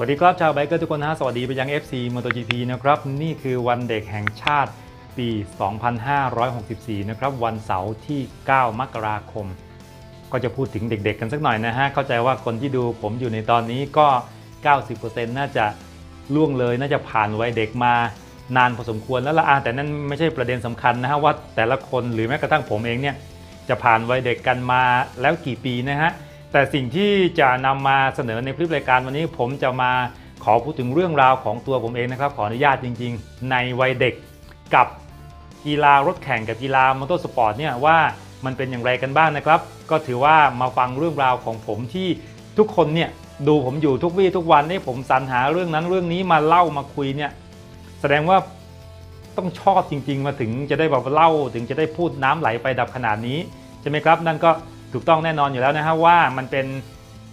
วัสดีครับ ชาวไบเกอร์ทุกคนนะฮะสวัสดีไปยัง FC MotoGP นะครับ นี่คือวันเด็กแห่งชาติปี 2564 นะครับ วันเสาร์ที่ 9 มกราคม ก็จะพูดถึงเด็กๆกันสักหน่อยนะฮะ เข้าใจว่าคนที่ดูผมอยู่ในตอนนี้ก็ 90%น่าจะล่วงเลยน่าจะผ่านวัยเด็กมานานพอสมควรแล้วละอะแต่นั่นไม่ใช่ประเด็นสำคัญนะฮะว่าแต่ละคนหรือแม้กระทั่งผมเองเนี่ยจะผ่านวัยเด็กกันมาแล้วกี่ปีนะฮะ แต่สิ่งที่จะนำมาเสนอในคลิปรายการวันนี้ผมจะมาขอพูดถึงเรื่องราวของตัวผมเองนะครับ ขออนุญาตจริง ๆ ในวัยเด็กกับกีฬารถแข่งกับกีฬามอเตอร์สปอร์ตเนี่ยว่ามันเป็นอย่างไรกันบ้างนะครับ ก็ถือว่ามาฟังเรื่องราวของผมที่ทุกคนเนี่ยดูผมอยู่ทุกวี่ทุกวันนี่ผมสรรหาเรื่องนั้นเรื่องนี้มาเล่ามาคุยเนี่ยแสดงว่าต้องชอบจริง ๆ มาถึงจะได้แบบเล่าถึงจะได้พูดน้ำไหลไปดับขนาดนี้ใช่ไหมครับ นั่นก็ ถูกต้องแน่นอนอยู่แล้วนะฮะว่ามันเป็น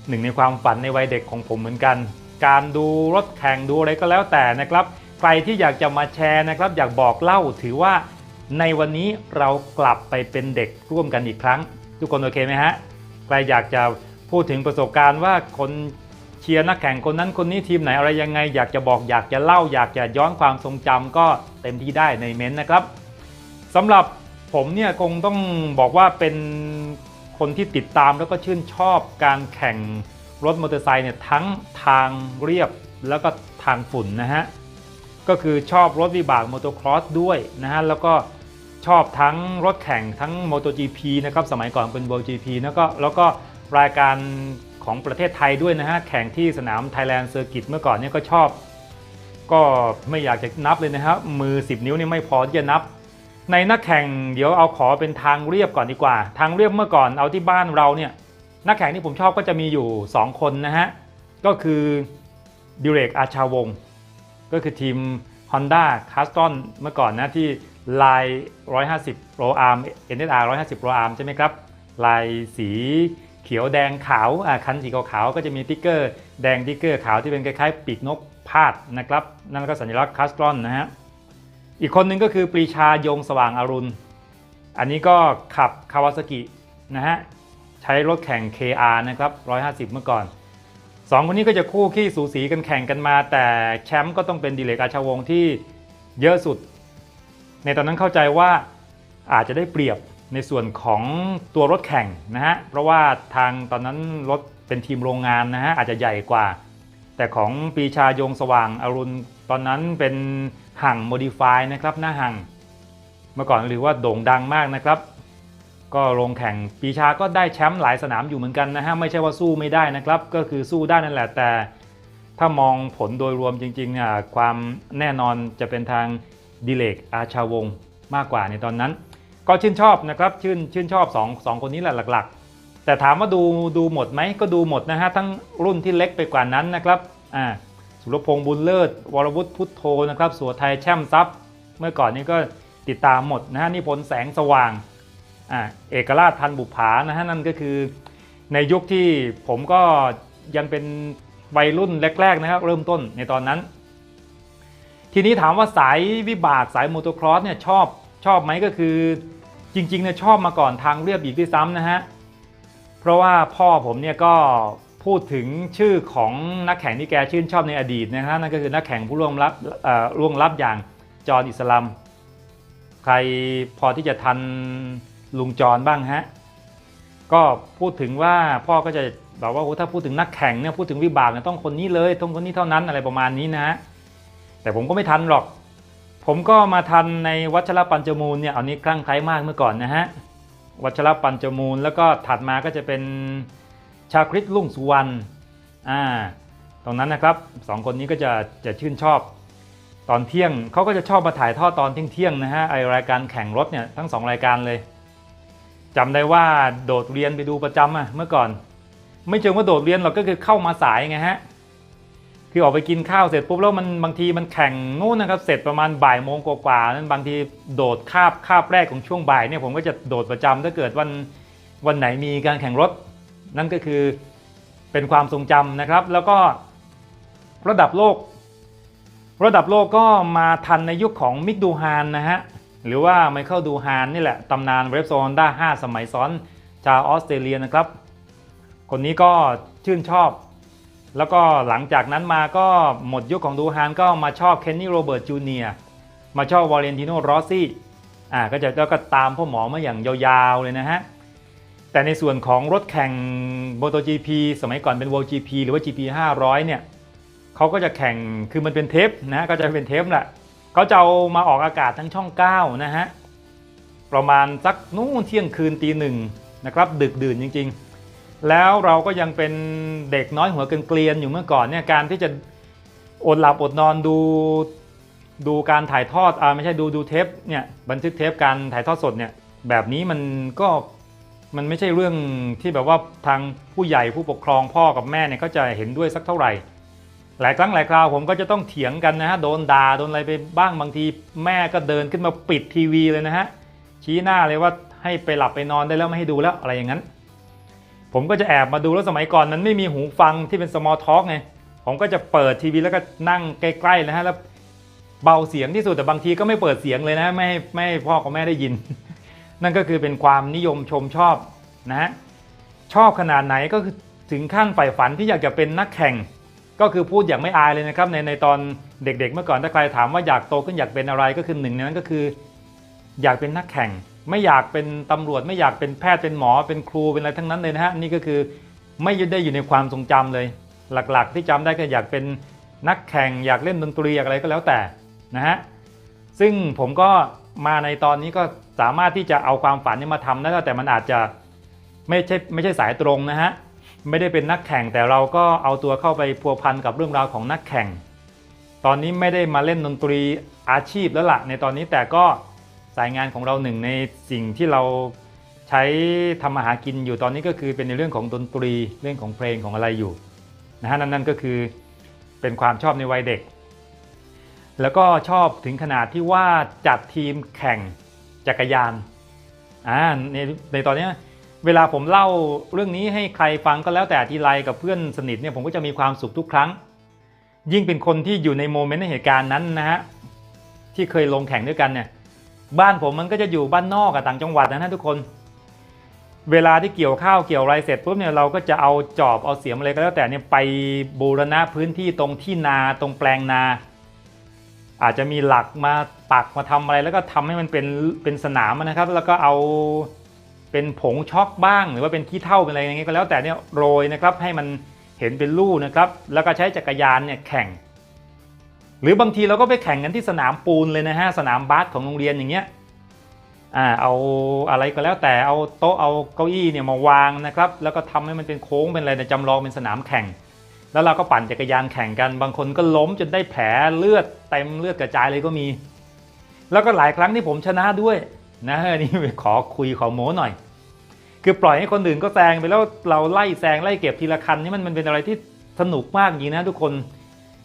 หนึ่งในความฝันในวัยเด็กของผมเหมือนกัน การดูรถแข่งดูอะไรก็แล้วแต่นะครับ ใครที่อยากจะมาแชร์นะครับ อยากบอกเล่าถือว่าในวันนี้เรากลับไปเป็นเด็กร่วมกันอีกครั้ง ทุกคนโอเคไหมฮะใครอยากจะพูดถึงประสบการณ์ว่าคนเชียร์นักแข่งคนนั้นคนนี้ทีมไหนอะไรยังไง อยากจะบอกอยากจะเล่า อยากจะย้อนความทรงจำก็เต็มที่ได้ในเม้นต์นะครับสำหรับผมเนี่ยคงต้องบอกว่าเป็น คนที่ติดตามแล้วก็ชื่นชอบการแข่งรถมอเตอร์ไซค์เนี่ยทั้งทางเรียบแล้วก็ทางฝุ่นนะฮะก็คือชอบรถวิบากมอเตอร์ครอสด้วยนะฮะแล้วก็ชอบทั้งรถแข่งทั้ง MotoGP นะครับสมัยก่อนเป็น World GP แล้วก็แล้วก็รายการของประเทศไทยด้วยนะฮะแข่งที่สนาม Thailand Circuit เมื่อก่อนเนี่ยก็ชอบ ก็ไม่อยากจะนับเลยนะครับมือ 10 นิ้วนี่ไม่พอที่จะนับ ในนักแข่งเดี๋ยวเอาขอเป็นทางเรียบก่อนดีกว่า ทางเรียบเมื่อก่อนเอาที่บ้านเราเนี่ยนักแข่งที่ผมชอบก็จะมีอยู่ 2 คนนะฮะ ก็คือดิเรกอาชาวง ก็คือทีม Honda c a s t o n เมื่อก่อนนะที่ลาย 150 Pro Arm NSR 150 Pro Arm ใช่ไหมครับ ลายสีเขียวแดงขาวคันสีขาวก็จะมีติ๊กเกอร์ แดงติ๊กเกอร์ขาวที่เป็นคล้ายๆ ปีกนกพาดนะครับ นั่นก็สัญลักษณ์ c a s t o n นะฮะ อีกคนหนึ่งก็คือปรีชายงสว่างอรุณ อันนี้ก็ขับคาวาซากินะฮะใช้รถแข่ง KR นะครับ 150 เมื่อก่อนสองคนนี้ก็จะคู่ขี้สูสีกันแข่งกันมา แต่แชมป์ก็ต้องเป็นดิเลกอาชาวงที่เยอะสุด ในตอนนั้นเข้าใจว่าอาจจะได้เปรียบในส่วนของตัวรถแข่งนะฮะ เพราะว่าทางตอนนั้นรถเป็นทีมโรงงานนะฮะอาจจะใหญ่กว่า แต่ของปรีชายงสว่างอรุณตอนนั้นเป็น ห่างโมดิฟายนะครับหน้าห่างเมื่อก่อนหรือว่าโด่งดังมากนะครับ ก็ลงแข่งปีชาก็ได้แชมป์หลายสนามอยู่เหมือนกันนะฮะไม่ใช่ว่าสู้ไม่ได้นะครับ ก็คือสู้ได้นั่นแหละแต่ ถ้ามองผลโดยรวมจริงๆเนี่ยความแน่นอนจะเป็นทางดิเลกอาชาวงมากกว่าในตอนนั้น ก็ชื่นชอบนะครับชื่นชื่นชอบ2งสองคนนี้แหละหลักๆ แต่ถามว่าดูดูหมดไหมก็ดูหมดนะฮะทั้งรุ่นที่เล็กไปกว่านั้นนะครับอ่า สุรพงษ์บุญเลิศ วรวุฒิพุทโธนะครับสัวไทยแช่มซับเมื่อก่อนนี้ก็ติดตามหมดนะฮะนิพนธ์แสงสว่างอ่าเอกราชพันบุภานะฮะนั่นก็คือ ในยุคที่ผมก็ยังเป็นวัยรุ่นแรก ๆ นะครับ เริ่มต้นในตอนนั้น ทีนี้ถามว่าสายวิบากสายมอเตอร์ครอสเนี่ยชอบชอบไหมก็คือจริงๆเนี่ยชอบมาก่อนทางเรียบอีกด้วยซ้ำนะฮะเพราะว่าพ่อผมเนี่ยก็ พูดถึงชื่อของนักแข่งที่แกชื่นชอบในอดีตนะฮะนั่นก็คือนักแข่งผู้ร่วงลับเอ่อร่วงลับอย่างจอห์นอิสลามใครพอที่จะทันลุงจอร์นบ้างฮะก็พูดถึงว่าพ่อก็จะบอกว่าโอ้ถ้าพูดถึงนักแข่งเนี่ยพูดถึงวิบากเนี่ยต้องคนนี้เลยต้องคนนี้เท่านั้นอะไรประมาณนี้นะฮะแต่ผมก็ไม่ทันหรอก ผมก็มาทันในวัชรปัญจมูลเนี่ยอันนี้คลั่งไคล้มากเมื่อก่อนนะฮะวัชรปัญจมูลแล้วก็ถัดมาก็จะเป็น ชาคริตลุ่งสุวรรณอ่าตรงนั้นนะครับสองคนนี้ก็จะจะชื่นชอบตอนเที่ยงเขาก็จะชอบมาถ่ายทอดตอนเที่ยงๆนะฮะไอรายการแข่งรถเนี่ยทั้งสองรายการเลยจำได้ว่าโดดเรียนไปดูประจำอะเมื่อก่อน ไม่เชิงว่าโดดเรียนหรอกก็คือเข้ามาสายไงฮะคือออกไปกินข้าวเสร็จปุ๊บแล้วมันบางทีมันแข่งนู่นนะครับเสร็จประมาณบ่ายโมงกว่าๆนั้นบางทีโดดคาบคาบแรกของช่วงบ่ายเนี่ยผมก็จะโดดประจำถ้าเกิดวันวันไหนมีการแข่งรถ นั่นก็คือเป็นความทรงจำนะครับ แล้วก็ระดับโลก ระดับโลกก็มาทันในยุคของมิกดูฮานนะฮะ หรือว่าไมเคิลดูฮานนี่แหละตำนานเรฟโซนด้า 5 สมัยซ้อนชาวออสเตรเลียนะครับ คนนี้ก็ชื่นชอบ แล้วก็หลังจากนั้นมาก็หมดยุคของดูฮานก็มาชอบเคนนี่โรเบิร์ตจูเนียมาชอบวอลเลนติโนรอสซี่อ่าก็จะแล้วก็ตามพ่อหมอมาอย่างยาวๆเลยนะฮะ แต่ในส่วนของรถแข่ง MotoGP สมัยก่อนเป็น World GP หรือว่า GP 500 เนี่ยเขาก็จะแข่งคือมันเป็นเทปนะก็จะเป็นเทปแหละเขาจะเอามาออกอากาศทั้งช่อง 9 นะฮะ ประมาณสักนู่นเที่ยงคืนตีหนึ่งนะครับดึกดื่นจริง ๆ แล้วเราก็ยังเป็นเด็กน้อยหัวเกลียนอยู่เมื่อก่อนเนี่ยการที่จะอดหลับอดนอนดูดูการถ่ายทอดอ่าไม่ใช่ดูดูเทปเนี่ยบันทึกเทปการถ่ายทอดสดเนี่ยแบบนี้มันก็ มันไม่ใช่เรื่องที่แบบว่าทางผู้ใหญ่ผู้ปกครองพ่อกับแม่เนี่ยเขาจะเห็นด้วยสักเท่าไหร่ หลายครั้งหลายคราวผมก็จะต้องเถียงกันนะฮะโดนด่าโดนอะไรไปบ้างบางทีแม่ก็เดินขึ้นมาปิดทีวีเลยนะฮะชี้หน้าเลยว่าให้ไปหลับไปนอนได้แล้วไม่ให้ดูแล้วอะไรอย่างนั้น ผมก็จะแอบมาดูแล้วสมัยก่อนมันไม่มีหูฟังที่เป็น small talk ไงผมก็จะเปิดทีวีแล้วก็นั่งใกล้ๆนะฮะแล้วเบาเสียงที่สุดแต่บางทีก็ไม่เปิดเสียงเลยนะไม่ไม่พ่อกับแม่ได้ยิน นั่นก็คือเป็นความนิยมชมชอบนะชอบขนาดไหนก็คือถึงขั้นใฝ่ฝันที่อยากจะเป็นนักแข่ง ก็คือพูดอย่างไม่อายเลยนะครับในในตอนเด็กๆ เมื่อก่อนถ้าใครถามว่าอยากโตขึ้นอยากเป็นอะไรก็คือหนึ่งในนั้นก็คือ อยากเป็นนักแข่ง ไม่อยากเป็นตำรวจ ไม่อยากเป็นแพทย์เป็นหมอเป็นครูเป็นอะไรทั้งนั้นเลยนะฮะนี่ก็คือไม่ได้อยู่ในความทรงจำเลย หลักๆ ที่จำได้ก็อยากเป็นนักแข่ง อยากเล่นดนตรีอยากอะไรก็แล้วแต่นะฮะซึ่งผมก็มาในตอนนี้ก็ สามารถที่จะเอาความฝันนี้มาทำได้แต่มันอาจจะไม่ใช่ไม่ใช่สายตรงนะฮะไม่ได้เป็นนักแข่งแต่เราก็เอาตัวเข้าไปพัวพันกับเรื่องราวของนักแข่ง ตอนนี้ไม่ได้มาเล่นดนตรีอาชีพแล้วล่ะในตอนนี้แต่ก็สายงานของเราหนึ่งในสิ่งที่เราใช้ทำมาหากินอยู่ตอนนี้ก็คือเป็นในเรื่องของดนตรีเรื่องของเพลงของอะไรอยู่นะฮะนั่นนั่นก็คือเป็นความชอบในวัยเด็ก แล้วก็ชอบถึงขนาดที่ว่าจัดทีมแข่ง จักรยานอ่าในในตอนนี้เวลาผมเล่าเรื่องนี้ให้ใครฟังก็แล้วแต่ทีไรกับเพื่อนสนิทเนี่ยผมก็จะมีความสุขทุกครั้ง ยิ่งเป็นคนที่อยู่ในโมเมนต์ในเหตุการณ์นั้นนะฮะที่เคยลงแข่งด้วยกันเนี่ยบ้านผมมันก็จะอยู่บ้านนอกกับต่างจังหวัดนะฮะทุกคน เวลาที่เกี่ยวข้าวเกี่ยวอะไรเสร็จปุ๊บเนี่ยเราก็จะเอาจอบเอาเสียมอะไรก็แล้วแต่เนี่ยไปบูรณะพื้นที่ตรงที่นาตรงแปลงนา อาจจะมีหลักมา ปักมาทำอะไรแล้วก็ทำให้มันเป็นเป็นสนามนะครับ แล้วก็เอาเป็นผงช็อกบ้าง หรือว่าเป็นขี้เท่าเป็นอะไรอย่างเงี้ยก็แล้วแต่เนี่ยโรยนะครับให้มันเห็นเป็นลู่นะครับ แล้วก็ใช้จักรยานเนี่ยแข่ง หรือบางทีเราก็ไปแข่งกันที่สนามปูนเลยนะฮะสนามบาสของโรงเรียนอย่างเงี้ยอ่าเอาอะไรก็แล้วแต่เอาโต๊ะเอาเก้าอี้เนี่ยมาวางนะครับ แล้วก็ทำให้มันเป็นโค้งเป็นอะไรเนี่ยจำลองเป็นสนามแข่ง แล้วเราก็ปั่นจักรยานแข่งกัน บางคนก็ล้มจนได้แผลเลือดเต็มเลือดกระจายเลยก็มี แล้วก็หลายครั้งที่ผมชนะด้วยนะนี่ขอคุยขอโม้หน่อย คือปล่อยให้คนอื่นก็แซงไปแล้วเราไล่แซงไล่เก็บทีละคันนี่มันมันเป็นอะไรที่สนุกมากจริงนะทุกคน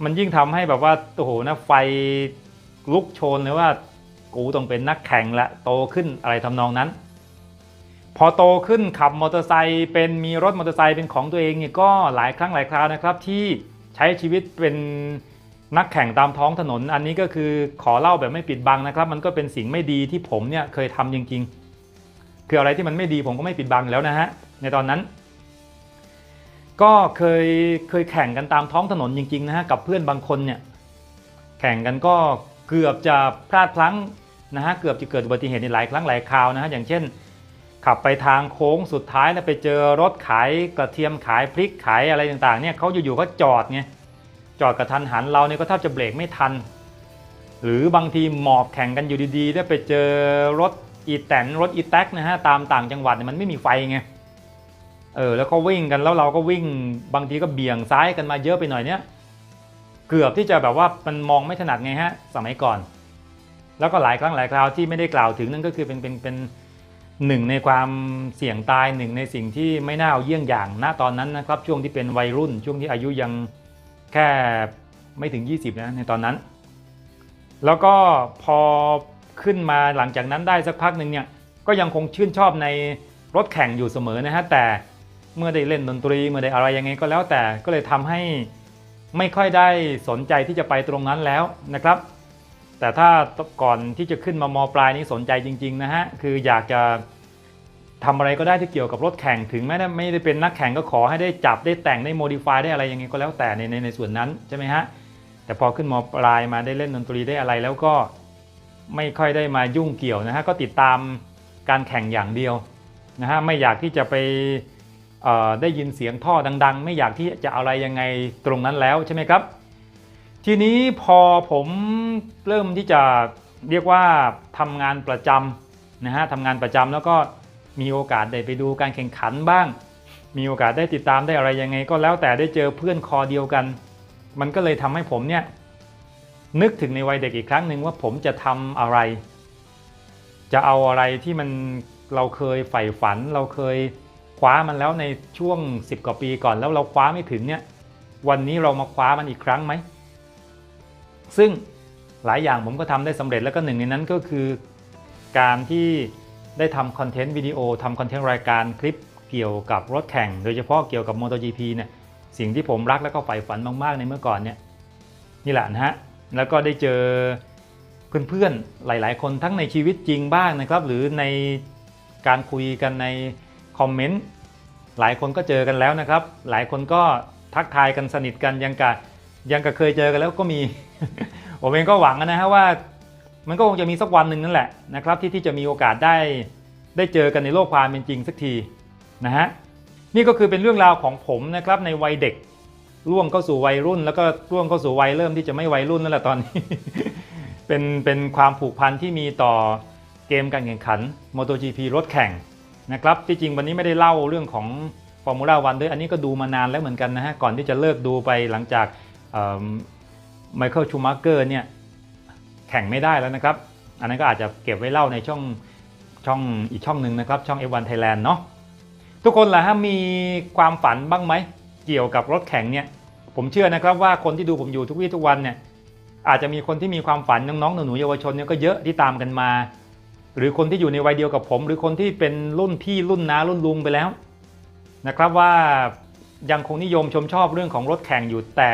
มันยิ่งทำให้แบบว่าโอ้โหนะไฟลุกโชนเลยว่ากูต้องเป็นนักแข่งละโตขึ้นอะไรทำนองนั้น พอโตขึ้นขับมอเตอร์ไซค์เป็นมีรถมอเตอร์ไซค์เป็นของตัวเองเนี่ยก็หลายครั้งหลายคราวนะครับ ที่ใช้ชีวิตเป็น นักแข่งตามท้องถนน อันนี้ก็คือขอเล่าแบบไม่ปิดบังนะครับ มันก็เป็นสิ่งไม่ดีที่ผมเนี่ยเคยทำจริง ๆ คืออะไรที่มันไม่ดีผมก็ไม่ปิดบังแล้วนะฮะในตอนนั้น ก็เคยเคยแข่งกันตามท้องถนนจริงๆนะฮะกับเพื่อนบางคนเนี่ยแข่งกันก็เกือบจะพลาดพลั้งนะฮะเกือบจะเกิดอุบัติเหตุในหลายครั้งหลายคราวนะฮะอย่างเช่น ขับไปทางโค้งสุดท้ายแล้วไปเจอรถขายกระเทียมขายพริกขายอะไรต่างๆเนี่ยเขาอยู่ๆก็จอดไง จอดกระทันหันเราเนี่ยก็แทบจะเบรกไม่ทัน หรือบางทีหมอบแข่งกันอยู่ดีๆได้ไปเจอรถอีแตนรถอีแท็กนะฮะตามต่างจังหวัดเนี่ยมันไม่มีไฟไงเออแล้วก็วิ่งกันแล้วเราก็วิ่งบางทีก็เบี่ยงซ้ายกันมาเยอะไปหน่อยเนี่ยเกือบที่จะแบบว่ามันมองไม่ถนัดไงฮะสมัยก่อน แล้วก็หลายครั้งหลายคราวที่ไม่ได้กล่าวถึงนั่นก็คือเป็นเป็นเป็นหนึ่งในความเสี่ยงตายหนึ่งในสิ่งที่ไม่น่าเอาเยี่ยงอย่างณตอนนั้นนะครับ ช่วงที่เป็นวัยรุ่นช่วงที่อายุยัง แค่ไม่ถึง 20 นะในตอนนั้น แล้วก็พอขึ้นมาหลังจากนั้นได้สักพักหนึ่งเนี่ยก็ยังคงชื่นชอบในรถแข่งอยู่เสมอนะฮะแต่เมื่อได้เล่นดนตรีเมื่อได้อะไรยังไงก็แล้วแต่ก็เลยทำให้ไม่ค่อยได้สนใจที่จะไปตรงนั้นแล้วนะครับ แต่ถ้าก่อนที่จะขึ้นมามปลายนี้สนใจจริง ๆ นะฮะคืออยากจะ ทำอะไรก็ได้ที่เกี่ยวกับรถแข่งถึงแม้ไม่ได้เป็นนักแข่งก็ขอให้ได้จับได้แต่งได้โมดิฟายได้อะไรยังไงก็แล้วแต่ในในในส่วนนั้นใช่ไหมฮะแต่พอขึ้นมปลายมาได้เล่นดนตรีได้อะไรแล้วก็ไม่ค่อยได้มายุ่งเกี่ยวนะฮะก็ติดตามการแข่งอย่างเดียวนะฮะไม่อยากที่จะไปเอ่อได้ยินเสียงท่อดัง ๆ ไม่อยากที่จะอะไรยังไงตรงนั้นแล้วใช่ไหมครับ ทีนี้พอผมเริ่มที่จะเรียกว่าทำงานประจำนะฮะทำงานประจำแล้วก็ มีโอกาสได้ไปดูการแข่งขันบ้าง มีโอกาสได้ติดตามได้อะไรยังไง ก็แล้วแต่ได้เจอเพื่อนคอเดียวกัน มันก็เลยทำให้ผมเนี่ยนึกถึงในวัยเด็กอีกครั้งหนึ่งว่าผมจะทำอะไร จะเอาอะไรที่มันเราเคยใฝ่ฝัน เราเคยคว้ามันแล้วในช่วง 10 กว่าปีก่อนแล้วเราคว้าไม่ถึงเนี่ยวันนี้เรามาคว้ามันอีกครั้งไหม ซึ่งหลายอย่างผมก็ทำได้สำเร็จแล้วก็หนึ่งในนั้นก็คือ การที่ ได้ทำคอนเทนต์วิดีโอทำคอนเทนต์รายการคลิปเกี่ยวกับรถแข่ง โดยเฉพาะเกี่ยวกับ MotoGP เนี่ยสิ่งที่ผมรักและก็ใฝ่ฝันมาก ๆ ในเมื่อก่อนเนี่ยนี่แหละนะฮะ แล้วก็ได้เจอเพื่อนๆ หลาย ๆ คนทั้งในชีวิตจริงบ้างนะครับ หรือในการคุยกันในคอมเมนต์หลายคนก็เจอกันแล้วนะครับ หลายคนก็ทักทายกันสนิทกันยังกะยังกะเคยเจอกันแล้วก็มี ผมเองก็หวังนะฮะว่า มันก็คงจะมีสักวันหนึ่งนั่นแหละนะครับที่ที่จะมีโอกาสได้ได้เจอกันในโลกความเป็นจริงสักทีนะฮะนี่ก็คือเป็นเรื่องราวของผมนะครับในวัยเด็กล่วงเข้าสู่วัยรุ่น แล้วก็ล่วงเข้าสู่วัยเริ่มที่จะไม่วัยรุ่นนั่นแหละตอนนี้ เป็นเป็นความผูกพันที่มีต่อเกมการแข่งขัน MotoGP รถแข่งนะครับที่จริงวันนี้ไม่ได้เล่าเรื่องของ Formula 1ด้วยอันนี้ก็ดูมานานแล้วเหมือนกันนะฮะก่อนที่จะเลิกดูไปหลังจากไมเคิลชูมาร์เกอร์เนี่ย แข่งไม่ได้แล้วนะครับ อันนั้นก็อาจจะเก็บไว้เล่าในช่องช่องอีกช่องหนึ่งนะครับ ช่อง F1 Thailand เนาะทุกคนล่ะฮะมีความฝันบ้างไหม เกี่ยวกับรถแข่งเนี่ย ผมเชื่อนะครับว่าคนที่ดูผมอยู่ทุกวี่ทุกวันเนี่ยอาจจะมีคนที่มีความฝันน้องๆหนูๆเยาวชนเนี่ยก็เยอะที่ตามกันมา หรือคนที่อยู่ในวัยเดียวกับผม หรือคนที่เป็นรุ่นพี่รุ่นน้ารุ่นลุงไปแล้ว นะครับว่ายังคงนิยมชมชอบเรื่องของรถแข่งอยู่แต่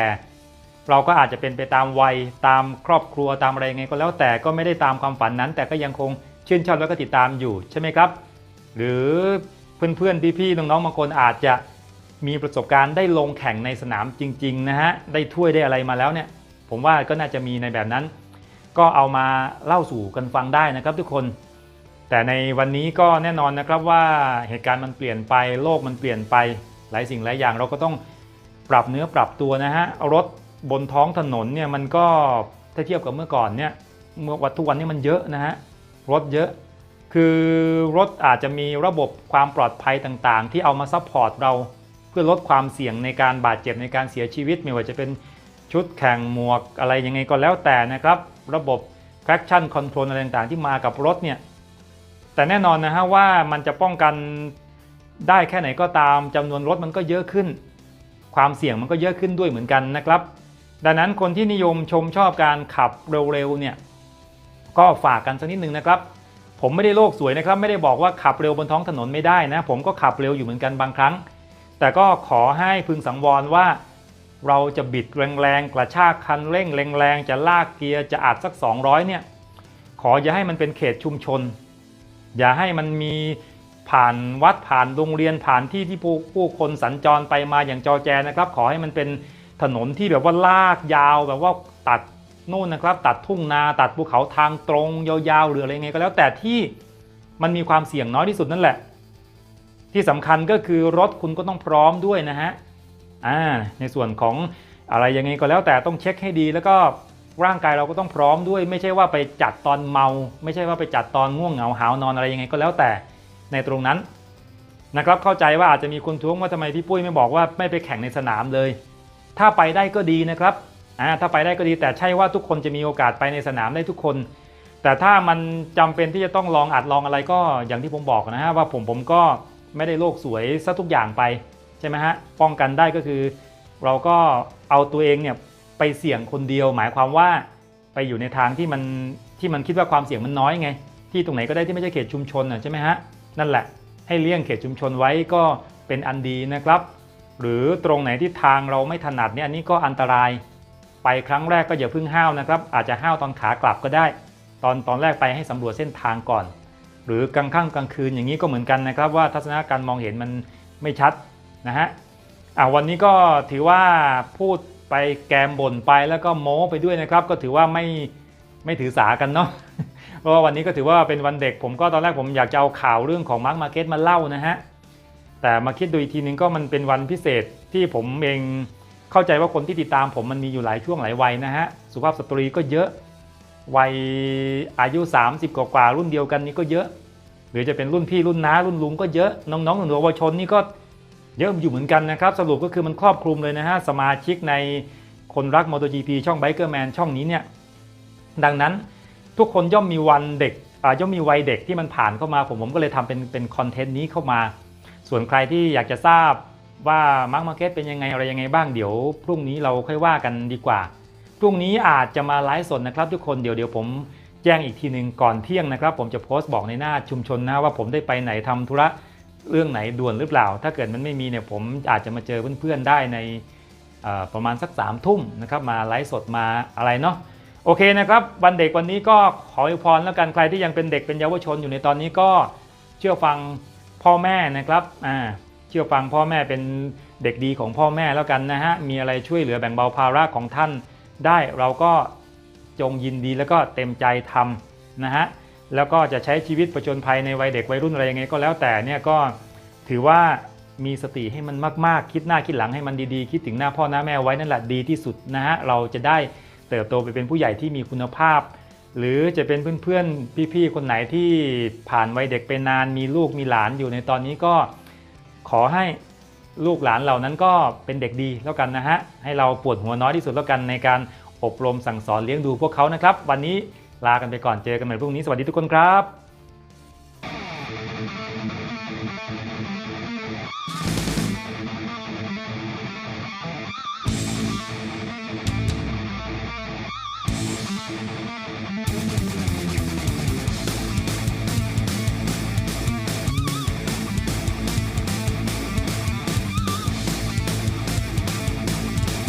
เราก็อาจจะเป็นไปตามวัยตามครอบครัวตามอะไรไงก็แล้วแต่ก็ไม่ได้ตามความฝันนั้น แต่ก็ยังคงชื่นชอบแล้วก็ติดตามอยู่ใช่ไหมครับ หรือเพื่อนๆพี่ๆน้องๆบางคนอาจจะมีประสบการณ์ได้ลงแข่งในสนามจริงๆนะฮะได้ถ้วยได้อะไรมาแล้วเนี่ยผมว่าก็น่าจะมีในแบบนั้น ก็เอามาเล่าสู่กันฟังได้นะครับทุกคน แต่ในวันนี้ก็แน่นอนนะครับว่าเหตุการณ์มันเปลี่ยนไปโลกมันเปลี่ยนไป หลายสิ่งหลายอย่างเราก็ต้องปรับเนื้อปรับตัวนะฮะรถ บนท้องถนนเนี่ยมันก็ถ้าเทียบกับเมื่อก่อนเนี่ยเมื่อวันทุกวันนี้มันเยอะนะฮะรถเยอะ คือรถอาจจะมีระบบความปลอดภัยต่างๆ ที่เอามาซัพพอร์ตเราเพื่อลดความเสี่ยงในการบาดเจ็บในการเสียชีวิต ไม่ว่าจะเป็นชุดแข่งหมวกอะไรยังไงก็แล้วแต่นะครับ ระบบ traction control อะไรต่างๆ ที่มากับรถเนี่ยแต่แน่นอนนะฮะว่ามันจะป้องกันได้แค่ไหนก็ตามจำนวนรถมันก็เยอะขึ้น ความเสี่ยงมันก็เยอะขึ้นด้วยเหมือนกันนะครับ ดังนั้นคนที่นิยมชมชอบการขับเร็วๆเนี่ยก็ฝากกันสักนิดหนึ่งนะครับ ผมไม่ได้โลกสวยนะครับ ไม่ได้บอกว่าขับเร็วบนท้องถนนไม่ได้นะ ผมก็ขับเร็วอยู่เหมือนกันบางครั้ง แต่ก็ขอให้พึงสังวรว่า เราจะบิดแรงๆกระชากคันเร่งแรงๆจะลากเกียร์จะอัดสัก 200 เนี่ย ขออย่าให้มันเป็นเขตชุมชน อย่าให้มันมีผ่านวัดผ่านโรงเรียนผ่านที่ที่ผู้ผู้คนสัญจรไปมาอย่างจอแจนะครับ ขอให้มันเป็น ถนนที่แบบว่าลากยาวแบบว่าตัดนู่นนะครับ ตัดทุ่งนาตัดภูเขาทางตรงยาวๆหรืออะไรไงก็แล้วแต่ที่มันมีความเสี่ยงน้อยที่สุดนั่นแหละ ที่สำคัญก็คือรถคุณก็ต้องพร้อมด้วยนะฮะอ่าในส่วนของอะไรยังไงก็แล้วแต่ต้องเช็คให้ดีแล้วก็ร่างกายเราก็ต้องพร้อมด้วย ไม่ใช่ว่าไปจัดตอนเมา ไม่ใช่ว่าไปจัดตอนง่วงเหงาหาวนอนอะไรยังไงก็แล้วแต่ในตรงนั้นนะครับเข้าใจว่าอาจจะมีคนท้วงว่าทำไมพี่ปุ้ยไม่บอกว่าไม่ไปแข่งในสนามเลย ถ้าไปได้ก็ดีนะครับอ่าถ้าไปได้ก็ดีแต่ใช่ว่าทุกคนจะมีโอกาสไปในสนามได้ทุกคน แต่ถ้ามันจำเป็นที่จะต้องลองอัดลองอะไรก็อย่างที่ผมบอกนะฮะว่าผมผมก็ไม่ได้โลกสวยซะทุกอย่างไปใช่ไหมฮะป้องกันได้ก็คือ เราก็เอาตัวเองเนี่ยไปเสี่ยงคนเดียว หมายความว่าไปอยู่ในทางที่มันที่มันคิดว่าความเสี่ยงมันน้อยไง ที่ตรงไหนก็ได้ที่ไม่ใช่เขตชุมชนอะใช่ไหมฮะนั่นแหละให้เลี่ยงเขตชุมชนไว้ก็เป็นอันดีนะครับ หรือตรงไหนที่ทางเราไม่ถนัดเนี่ยอันนี้ก็อันตราย ไปครั้งแรกก็อย่าเพิ่งห้าวนะครับ อาจจะห้าวตอนขากลับก็ได้ ตอนตอนแรกไปให้สำรวจเส้นทางก่อน หรือกลางค่ำกลางคืนอย่างนี้ก็เหมือนกันนะครับ ว่าทัศนะการมองเห็นมันไม่ชัดนะฮะอะวันนี้ก็ถือว่าพูดไปแกมบ่นไปแล้วก็โม้ไปด้วยนะครับ ก็ถือว่าไม่ไม่ถือสากันเนาะเพราะว่าวันนี้ก็ถือว่าเป็นวันเด็กผมก็ตอนแรกผมอยากจะเอาข่าวเรื่องของมาร์ k มาร์เก็ตมาเล่านะฮะ แต่มาคิดดูอีกทีนึงก็มันเป็นวันพิเศษที่ผมเองเข้าใจว่าคนที่ติดตามผมมันมีอยู่หลายช่วงหลายวัยนะฮะสุภาพสตรีก็เยอะวัยอายุ 30 กว่าๆรุ่นเดียวกันนี่ก็เยอะ หรือจะเป็นรุ่นพี่รุ่นน้ารุ่นลุงก็เยอะน้องๆหนูๆเยาวชนนี่ก็เยอะอยู่เหมือนกันนะครับ สรุปก็คือมันครอบคลุมเลยนะฮะสมาชิกในคนรัก MotoGP ช่อง Biker Man ช่องนี้เนี่ยดังนั้นทุกคนย่อมมีวันเด็กย่อมมีวัยเด็กที่มันผ่านเข้ามา ผมผมก็เลยทำเป็นเป็นคอนเทนต์นี้เข้ามา ส่วนใครที่อยากจะทราบว่ามาร์ k มาร์เก็ตเป็นยังไงอะไรยังไงบ้างเดี๋ยวพรุ่งนี้เราค่อยว่ากันดีกว่า พรุ่งนี้อาจจะมาไลฟ์สดนะครับทุกคนเดี๋ยวเดี๋ยวผมแจ้งอีกทีหนึ่งก่อนเที่ยงนะครับ ผมจะโพสต์บอกในหน้าชุมชนนะว่าผมได้ไปไหนทำธุระเรื่องไหนด่วนหรือเปล่า ถ้าเกิดมันไม่มีเนี่ยผมอาจจะมาเจอเพื่อนๆได้ในประมาณสัก3ามทุ่มนะครับมาไลฟ์สดมาอะไรเนาะโอเคนะครับวันเด็กวันนี้ก็ขออวยพรแล้วกันใครที่ยังเป็นเด็กเป็นเยาวชนอยู่ในตอนนี้ก็เชื่อฟัง พ่อแม่นะครับอ่าเชื่อฟังพ่อแม่เป็นเด็กดีของพ่อแม่แล้วกันนะฮะมีอะไรช่วยเหลือแบ่งเบาภาระของท่านได้เราก็จงยินดีแล้วก็เต็มใจทำนะฮะแล้วก็จะใช้ชีวิตประจนภัยในวัยเด็กวัยรุ่นอะไรยังไงก็แล้วแต่เนี่ยก็ถือว่ามีสติให้มันมากๆ คิดหน้าคิดหลังให้มันดีๆ คิดถึงหน้าพ่อหน้าแม่ไว้นั่นแหละดีที่สุดนะฮะเราจะได้เติบโตไปเป็นผู้ใหญ่ที่มีคุณภาพ หรือจะเป็นเพื่อนๆ พี่ๆ คนไหนที่ผ่านวัยเด็กไปนานมีลูกมีหลานอยู่ในตอนนี้ก็ขอให้ลูกหลานเหล่านั้นก็เป็นเด็กดีแล้วกันนะฮะ ให้เราปวดหัวน้อยที่สุดแล้วกันในการอบรมสั่งสอนเลี้ยงดูพวกเขานะครับ วันนี้ลากันไปก่อนเจอกันใหม่พรุ่งนี้สวัสดีทุกคนครับ